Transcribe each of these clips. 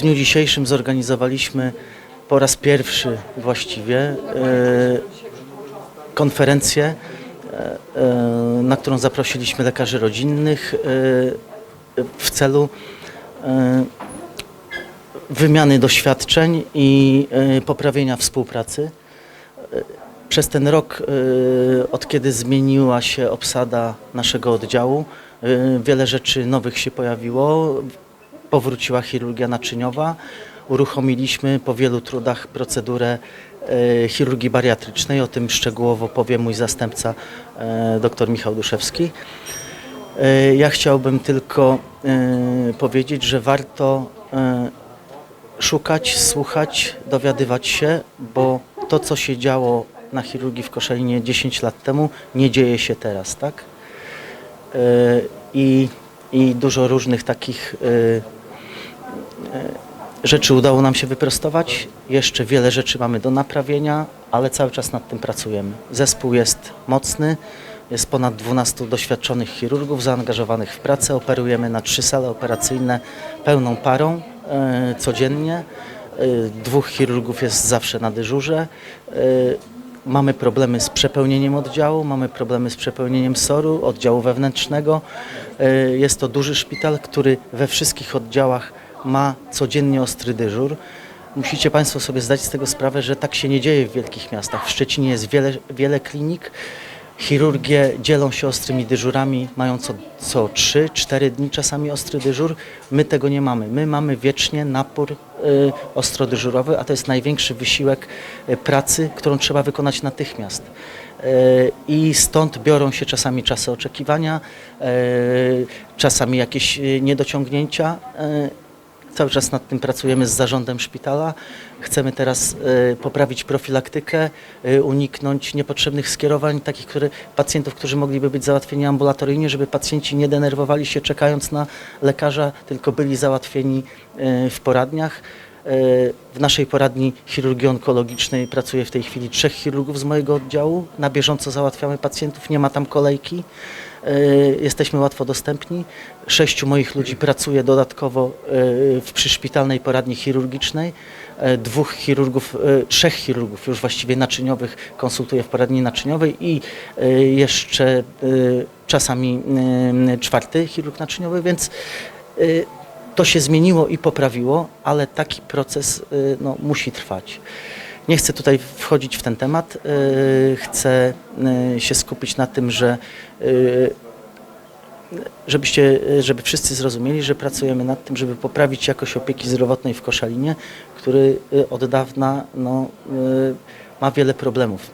W dniu dzisiejszym zorganizowaliśmy po raz pierwszy właściwie e, konferencję, e, e, na którą zaprosiliśmy lekarzy rodzinnych w celu wymiany doświadczeń i poprawienia współpracy. Przez ten rok, od kiedy zmieniła się obsada naszego oddziału, wiele rzeczy nowych się pojawiło. Powróciła chirurgia naczyniowa. Uruchomiliśmy po wielu trudach procedurę e, chirurgii bariatrycznej. O tym szczegółowo powie mój zastępca e, dr Michał Duszewski. E, Ja chciałbym tylko powiedzieć, że warto szukać, słuchać, dowiadywać się, bo to, co się działo na chirurgii w Koszalinie 10 lat temu, nie dzieje się teraz, tak? I, i dużo różnych takich rzeczy udało nam się wyprostować. Jeszcze wiele rzeczy mamy do naprawienia, ale cały czas nad tym pracujemy. Zespół jest mocny, jest ponad 12 doświadczonych chirurgów zaangażowanych w pracę. Operujemy na trzy sale operacyjne pełną parą e, codziennie. E, dwóch chirurgów jest zawsze na dyżurze. E, Mamy problemy z przepełnieniem oddziału, mamy problemy z przepełnieniem SOR-u, oddziału wewnętrznego. E, Jest to duży szpital, który we wszystkich oddziałach ma codziennie ostry dyżur. Musicie Państwo sobie zdać z tego sprawę, że tak się nie dzieje w wielkich miastach. W Szczecinie jest wiele, wiele klinik. Chirurgie dzielą się ostrymi dyżurami, mają co, co 3-4 dni czasami ostry dyżur. My tego nie mamy. My mamy wiecznie napór y, ostrodyżurowy, a to jest największy wysiłek y, pracy, którą trzeba wykonać natychmiast. Y, I stąd biorą się czasami czasy oczekiwania, y, czasami jakieś niedociągnięcia. Cały czas nad tym pracujemy z zarządem szpitala. Chcemy teraz e, poprawić profilaktykę, e, uniknąć niepotrzebnych skierowań, takich które, pacjentów, którzy mogliby być załatwieni ambulatoryjnie, żeby pacjenci nie denerwowali się czekając na lekarza, tylko byli załatwieni e, w poradniach. W naszej poradni chirurgii onkologicznej pracuje w tej chwili trzech chirurgów z mojego oddziału. Na bieżąco załatwiamy pacjentów, nie ma tam kolejki. E, Jesteśmy łatwo dostępni. Sześciu moich ludzi pracuje dodatkowo e, w przyszpitalnej poradni chirurgicznej. E, Dwóch chirurgów, trzech chirurgów już właściwie naczyniowych konsultuje w poradni naczyniowej i jeszcze czasami czwarty chirurg naczyniowy, więc to się zmieniło i poprawiło, ale taki proces no, musi trwać. Nie chcę tutaj wchodzić w ten temat. y, Chcę y, się skupić na tym, że y, żebyście, żeby wszyscy zrozumieli, że pracujemy nad tym, żeby poprawić jakość opieki zdrowotnej w Koszalinie, który od dawna no, ma wiele problemów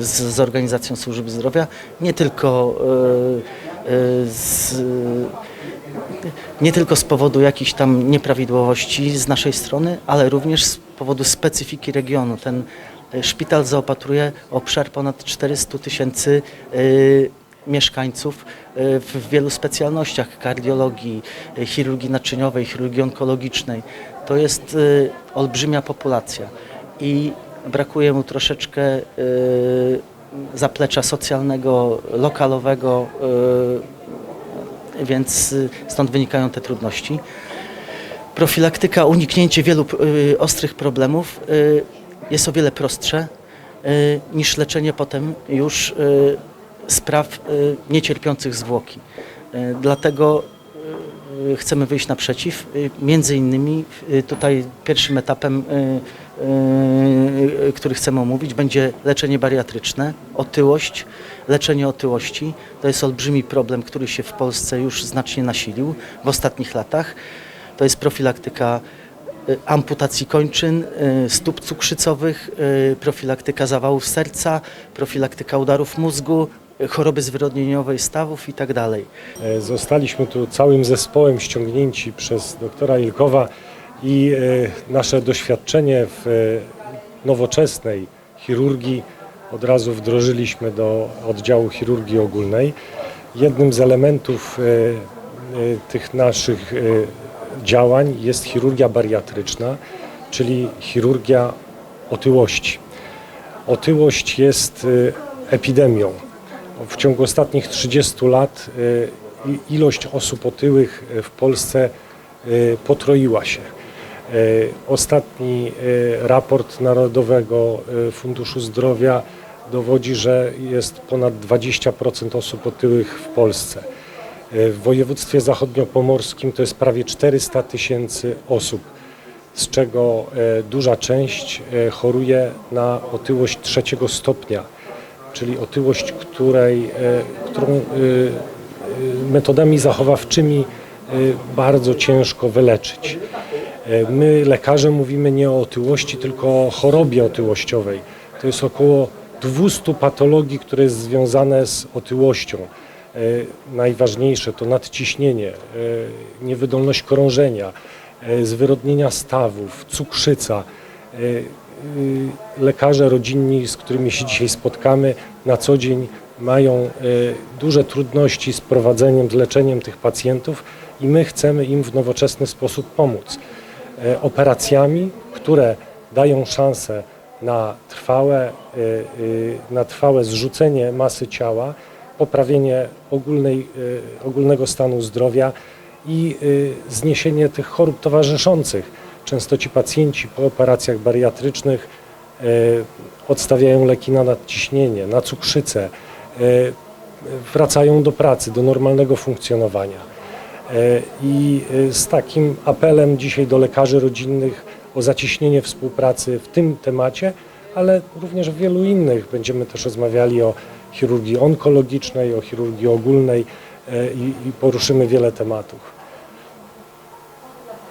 z, organizacją służby zdrowia, nie tylko z, nie tylko z powodu jakichś tam nieprawidłowości z naszej strony, ale również z powodu specyfiki regionu. Ten e, szpital zaopatruje obszar ponad 400 tysięcy y, mieszkańców y, w wielu specjalnościach kardiologii, chirurgii naczyniowej, chirurgii onkologicznej. To jest olbrzymia populacja i brakuje mu troszeczkę zaplecza socjalnego, lokalowego, więc stąd wynikają te trudności. Profilaktyka, uniknięcie wielu y, ostrych problemów y, jest o wiele prostsze y, niż leczenie potem już spraw niecierpiących zwłoki. Dlatego chcemy wyjść naprzeciw. Między innymi tutaj pierwszym etapem, który chcemy omówić, będzie leczenie bariatryczne, otyłość, leczenie otyłości. To jest olbrzymi problem, który się w Polsce już znacznie nasilił w ostatnich latach. To jest profilaktyka y, amputacji kończyn, y, stóp cukrzycowych, y, profilaktyka zawałów serca, profilaktyka udarów mózgu, choroby zwyrodnieniowej stawów i tak dalej. E, Zostaliśmy tu całym zespołem ściągnięci przez doktora Ilkowa i e, nasze doświadczenie w e, nowoczesnej chirurgii od razu wdrożyliśmy do oddziału chirurgii ogólnej. Jednym z elementów tych naszych działań jest chirurgia bariatryczna, czyli chirurgia otyłości. Otyłość jest e, epidemią. W ciągu ostatnich 30 lat i- ilość osób otyłych e, w Polsce y, potroiła się. Y, Ostatni y, raport Narodowego y, Funduszu Zdrowia dowodzi, że jest ponad 20% osób otyłych w Polsce. W województwie zachodniopomorskim to jest prawie 400 tysięcy osób, z czego e, duża część e, choruje na otyłość trzeciego stopnia, czyli otyłość, której, e, którą metodami zachowawczymi bardzo ciężko wyleczyć. My, lekarze, mówimy nie o otyłości, tylko o chorobie otyłościowej. To jest około 200 patologii, które jest związane z otyłością. E, Najważniejsze to nadciśnienie, e, niewydolność krążenia, e, zwyrodnienia stawów, cukrzyca. Lekarze rodzinni, z którymi się dzisiaj spotkamy, na co dzień mają duże trudności z prowadzeniem, z leczeniem tych pacjentów i my chcemy im w nowoczesny sposób pomóc operacjami, które dają szansę na trwałe, na trwałe zrzucenie masy ciała, poprawienie ogólnej, e, ogólnego stanu zdrowia i e, zniesienie tych chorób towarzyszących. Często ci pacjenci po operacjach bariatrycznych e, odstawiają leki na nadciśnienie, na cukrzycę, wracają do pracy, do normalnego funkcjonowania. I z takim apelem dzisiaj do lekarzy rodzinnych o zacieśnienie współpracy w tym temacie, ale również w wielu innych. Będziemy też rozmawiali o chirurgii onkologicznej, o chirurgii ogólnej e, i, i poruszymy wiele tematów.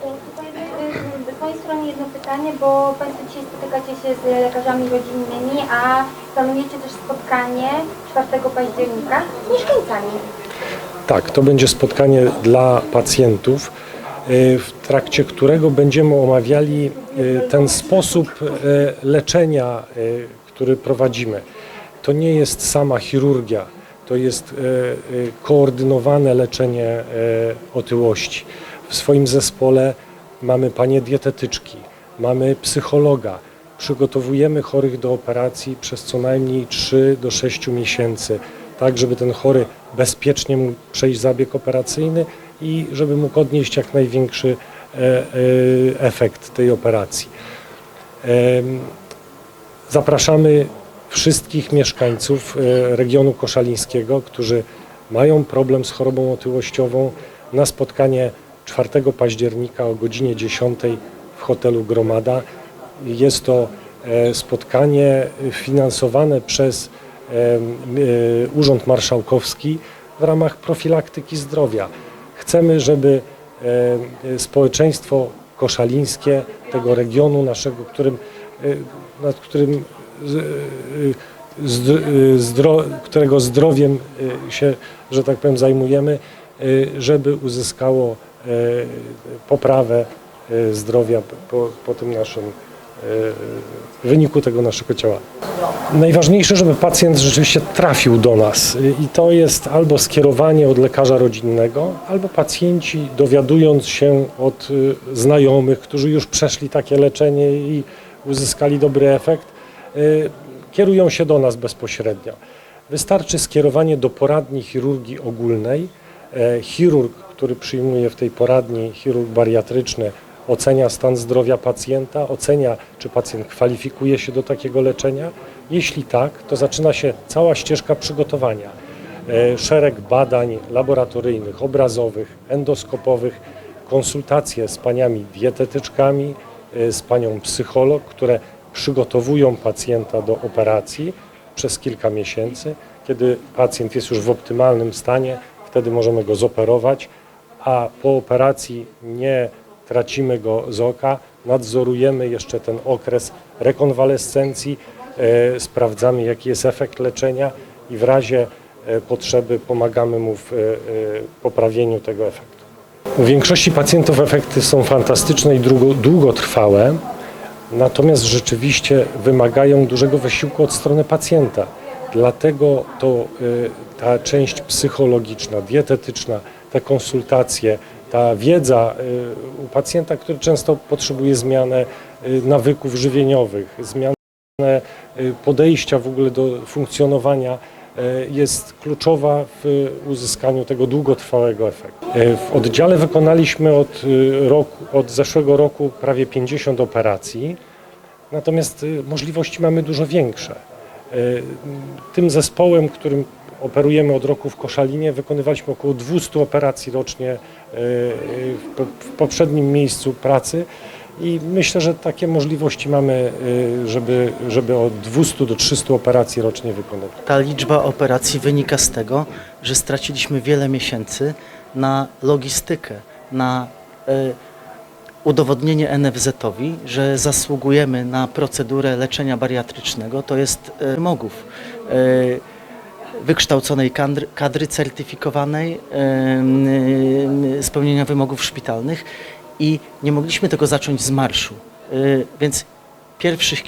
Tutaj z mojej strony jedno pytanie, bo Państwo dzisiaj spotykacie się z lekarzami rodzinnymi, a planujecie też spotkanie 4 października z mieszkańcami. Tak, to będzie spotkanie dla pacjentów, w trakcie którego będziemy omawiali ten sposób leczenia, który prowadzimy. To nie jest sama chirurgia, to jest y, y, koordynowane leczenie y, otyłości. W swoim zespole mamy panie dietetyczki, mamy psychologa, przygotowujemy chorych do operacji przez co najmniej 3 do 6 miesięcy, tak żeby ten chory bezpiecznie mógł przejść zabieg operacyjny i żeby mógł odnieść jak największy e, e, efekt tej operacji. Zapraszamy wszystkich mieszkańców e, regionu koszalińskiego, którzy mają problem z chorobą otyłościową na spotkanie 4 października o godzinie 10 w hotelu Gromada. Jest to e, spotkanie finansowane przez e, e, Urząd Marszałkowski w ramach profilaktyki zdrowia. Chcemy, żeby społeczeństwo koszalińskie tego regionu naszego, którym, nad którym zdro, e, zdro, którego zdrowiem e, się, że tak powiem, zajmujemy, żeby uzyskało poprawę zdrowia po, po tym naszym e, wyniku tego naszego ciała. Najważniejsze, żeby pacjent rzeczywiście trafił do nas i to jest albo skierowanie od lekarza rodzinnego, albo pacjenci dowiadując się od y, znajomych, którzy już przeszli takie leczenie i uzyskali dobry efekt, y, kierują się do nas bezpośrednio. Wystarczy skierowanie do poradni chirurgii ogólnej. E, Chirurg, który przyjmuje w tej poradni, chirurg bariatryczny, ocenia stan zdrowia pacjenta, ocenia, czy pacjent kwalifikuje się do takiego leczenia. Jeśli tak, to zaczyna się cała ścieżka przygotowania. E, Szereg badań laboratoryjnych, obrazowych, endoskopowych, konsultacje z paniami dietetyczkami, z panią psycholog, które przygotowują pacjenta do operacji przez kilka miesięcy. Kiedy pacjent jest już w optymalnym stanie, wtedy możemy go zoperować, a po operacji nie tracimy go z oka, nadzorujemy jeszcze ten okres rekonwalescencji, e, sprawdzamy jaki jest efekt leczenia i w razie e, potrzeby pomagamy mu w e, e, poprawieniu tego efektu. U większości pacjentów efekty są fantastyczne i długo, długotrwałe, natomiast rzeczywiście wymagają dużego wysiłku od strony pacjenta. Dlatego to y, ta część psychologiczna, dietetyczna, te konsultacje, ta wiedza y, u pacjenta, który często potrzebuje zmiany y, nawyków żywieniowych, zmiany podejścia w ogóle do funkcjonowania, jest kluczowa w uzyskaniu tego długotrwałego efektu. E, W oddziale wykonaliśmy od, e, roku, od zeszłego roku prawie 50 operacji, natomiast e, możliwości mamy dużo większe. E, Tym zespołem, którym operujemy od roku w Koszalinie, wykonywaliśmy około 200 operacji rocznie e, w poprzednim miejscu pracy i myślę, że takie możliwości mamy, e, żeby, żeby od 200 do 300 operacji rocznie wykonywać. Ta liczba operacji wynika z tego, że straciliśmy wiele miesięcy na logistykę, na e, udowodnienie NFZ-owi, że zasługujemy na procedurę leczenia bariatrycznego, to jest e, wymogów e, wykształconej kadry, kadry certyfikowanej, em, e, spełnienia wymogów szpitalnych i nie mogliśmy tego zacząć z marszu. E, Więc pierwszych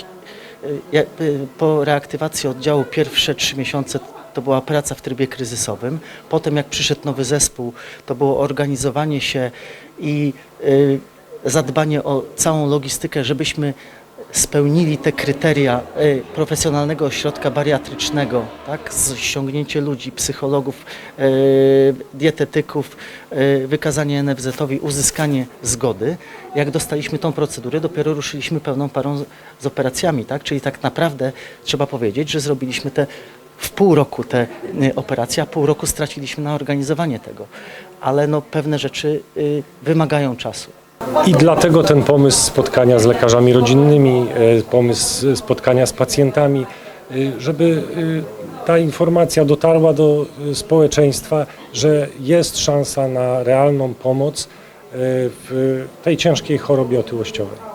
Y, po reaktywacji oddziału pierwsze trzy miesiące to była praca w trybie kryzysowym. Potem jak przyszedł nowy zespół, to było organizowanie się i y, zadbanie o całą logistykę, żebyśmy spełnili te kryteria y, profesjonalnego ośrodka bariatrycznego, tak, ściągnięcie ludzi, psychologów, y, dietetyków, y, wykazanie NFZ-owi, uzyskanie zgody. Jak dostaliśmy tą procedurę, dopiero ruszyliśmy pełną parą z, operacjami, tak, czyli tak naprawdę trzeba powiedzieć, że zrobiliśmy te w pół roku te operacje, a pół roku straciliśmy na organizowanie tego. Ale no, pewne rzeczy wymagają czasu. I dlatego ten pomysł spotkania z lekarzami rodzinnymi, e, pomysł spotkania z pacjentami, e, żeby e, ta informacja dotarła do społeczeństwa, że jest szansa na realną pomoc w tej ciężkiej chorobie otyłościowej.